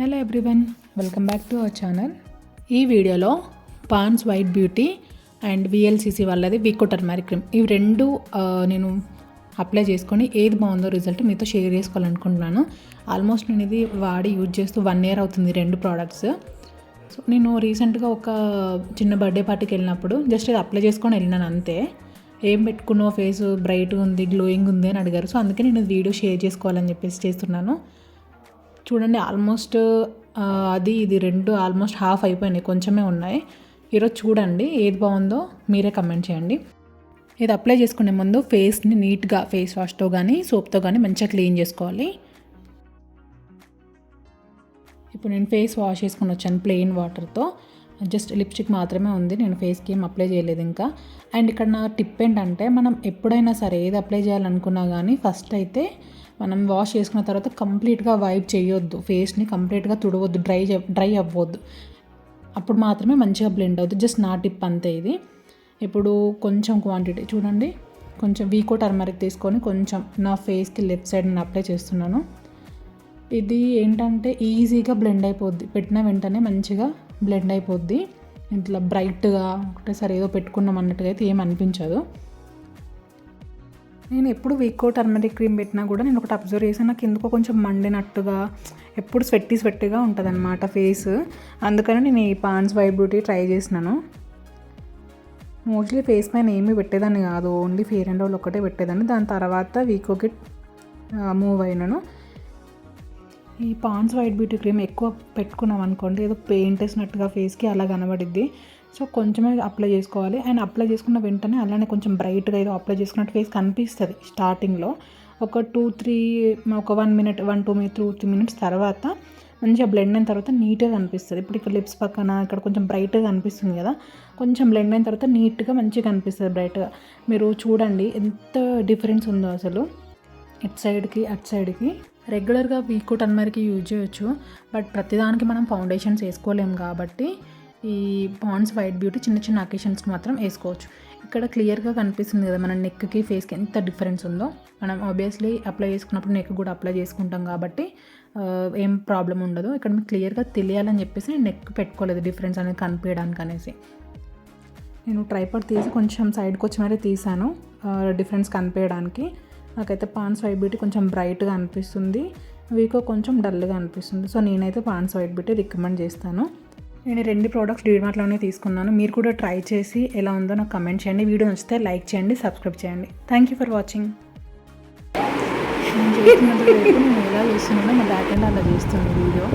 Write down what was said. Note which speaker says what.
Speaker 1: Hello everyone welcome back to our channel. ఈ వీడియోలో Pond's white beauty and VLCC వాళ్ళది Vicco marry cream. ఇవి రెండు నేను అప్లై చేసుకొని ఏది బాగుందో రిజల్ట్ మీతో షేర్ చేసుకోవాలనుకుంటున్నాను. ఆల్మోస్ట్ నేను ఇది వాడి యూజ్ చేస్తూ వన్ ఇయర్ అవుతుంది రెండు ప్రోడక్ట్స్. సో నేను రీసెంట్గా ఒక చిన్న బర్త్డే పార్టీకి వెళ్ళినప్పుడు జస్ట్ ఇది అప్లై చేసుకొని వెళ్ళినాను అంతే. ఏం పెట్టుకున్నావు ఫేస్? బ్రైట్ ఉంది గ్లోయింగ్ ఉంది అని అడిగారు. సో అందుకే నేను వీడియో షేర్ చేసుకోవాలని చెప్పేసి చేస్తున్నాను. చూడండి ఆల్మోస్ట్ అది ఇది రెండు ఆల్మోస్ట్ హాఫ్ అయిపోయినాయి కొంచెమే ఉన్నాయి. ఈరోజు చూడండి ఏది బాగుందో మీరే కమెంట్ చేయండి. ఇది అప్లై చేసుకునే ముందు ఫేస్ని నీట్గా ఫేస్ వాష్తో కానీ సోప్తో కానీ మంచిగా క్లీన్ చేసుకోవాలి. ఇప్పుడు నేను ఫేస్ వాష్ చేసుకుని వచ్చాను ప్లెయిన్ వాటర్తో. జస్ట్ లిప్స్టిక్ మాత్రమే ఉంది. నేను ఫేస్కి ఏం అప్లై చేయలేదు ఇంకా. అండ్ ఇక్కడ నా టిప్ ఏంటంటే మనం ఎప్పుడైనా సరే ఏది అప్లై చేయాలనుకున్నా కానీ ఫస్ట్ అయితే మనం వాష్ చేసుకున్న తర్వాత కంప్లీట్గా వైప్ చేయొద్దు. ఫేస్ని కంప్లీట్గా తుడవద్దు. డ్రై డ్రై అవ్వద్దు. అప్పుడు మాత్రమే మంచిగా బ్లెండ్ అవుతుంది జస్ట్ నా టిప్ అంతే ఇది. ఇప్పుడు కొంచెం క్వాంటిటీ చూడండి. కొంచెం వీకో టర్మరిక్ తీసుకొని కొంచెం నా ఫేస్కి లెఫ్ట్ సైడ్ నేను అప్లై చేస్తున్నాను. ఇది ఏంటంటే ఈజీగా బ్లెండ్ అయిపోద్ది. పెట్టిన వెంటనే మంచిగా బ్లెండ్ అయిపోద్ది. ఇట్లా బ్రైట్గా ఒకటేసారి ఏదో పెట్టుకున్నాం అన్నట్టుగా అయితే ఏం అనిపించదు. నేను ఎప్పుడు వీకో టర్మరిక్ క్రీమ్ పెట్టినా కూడా నేను ఒకటి అబ్జర్వ్ చేసాను నాకు ఎందుకో కొంచెం మండినట్టుగా ఎప్పుడు స్వెట్టి స్వెట్టిగా ఉంటుంది అనమాట ఫేస్. అందుకని నేను ఈ పాన్స్ వై బ్యూటీ ట్రై చేసినాను. మోస్ట్లీ ఫేస్ పైన ఏమీ పెట్టేదాన్ని కాదు. ఓన్లీ ఫేర్ అండ్ ఆల్ ఒకటే పెట్టేదాన్ని. దాని తర్వాత వీకోకి మూవ్ అయినాను. ఈ పాన్స్ వైట్ బ్యూటీ క్రీమ్ ఎక్కువ పెట్టుకున్నాం అనుకోండి ఏదో పెయింట్ వేసినట్టుగా ఫేస్కి అలా కనబడిద్ది. సో కొంచెమే అప్లై చేసుకోవాలి. అండ్ అప్లై చేసుకున్న వెంటనే అలానే కొంచెం బ్రైట్గా ఏదో అప్లై చేసుకున్నట్టు ఫేస్ కనిపిస్తుంది స్టార్టింగ్లో ఒక టూ త్రీ ఒక one minute one two minute two three minutes తర్వాత మంచిగా బ్లెండ్ అయిన తర్వాత నీట్గా కనిపిస్తుంది. ఇప్పుడు ఇక్కడ లిప్స్ పక్కన ఇక్కడ కొంచెం బ్రైట్గా కనిపిస్తుంది కదా కొంచెం బ్లెండ్ అయిన తర్వాత నీట్గా మంచిగా కనిపిస్తుంది బ్రైట్గా మీరు చూడండి ఎంత డిఫరెన్స్ ఉందో అసలు. ఇటు సైడ్కి అటు సైడ్కి. రెగ్యులర్గా వీకో టర్మర్కి యూజ్ చేయొచ్చు. బట్ ప్రతిదానికి మనం ఫౌండేషన్స్ వేసుకోలేము కాబట్టి ఈ పాండ్స్ వైట్ బ్యూటీ చిన్న చిన్న అకేషన్స్కి మాత్రం వేసుకోవచ్చు. ఇక్కడ క్లియర్గా కనిపిస్తుంది కదా మన నెక్కి ఫేస్కి ఎంత డిఫరెన్స్ ఉందో. మనం ఆబ్వియస్లీ అప్లై చేసుకున్నప్పుడు నెక్ కూడా అప్లై చేసుకుంటాం కాబట్టి ఏం ప్రాబ్లం ఉండదు. ఇక్కడ మీకు క్లియర్గా తెలియాలని చెప్పేసి నేను నెక్ పెట్టుకోలేదు డిఫరెన్స్ అనేది కనిపించడానికి అనేసి. నేను ట్రైపర్ తీసి కొంచెం సైడ్కి వచ్చి మరీ తీసాను. డిఫరెన్స్ కనిపించడానికి. నాకైతే పాన్స్ వైట్ బ్యూటీ కొంచెం బ్రైట్గా అనిపిస్తుంది. వీకో కొంచెం డల్గా అనిపిస్తుంది. సో నేనైతే పాన్స్ వైట్ బ్యూటీ రికమెండ్ చేస్తాను. నేను రెండు ప్రోడక్ట్స్ డీమార్ట్లోనే తీసుకున్నాను. మీరు కూడా ట్రై చేసి ఎలా ఉందో నాకు కమెంట్ చేయండి. వీడియో నచ్చితే లైక్ చేయండి సబ్స్క్రైబ్ చేయండి. థ్యాంక్ యూ ఫర్ వాచింగ్ నేను ఎలా చేస్తున్నానో మా బ్యాక్ అండ్ అలా చేస్తుంది వీడియో.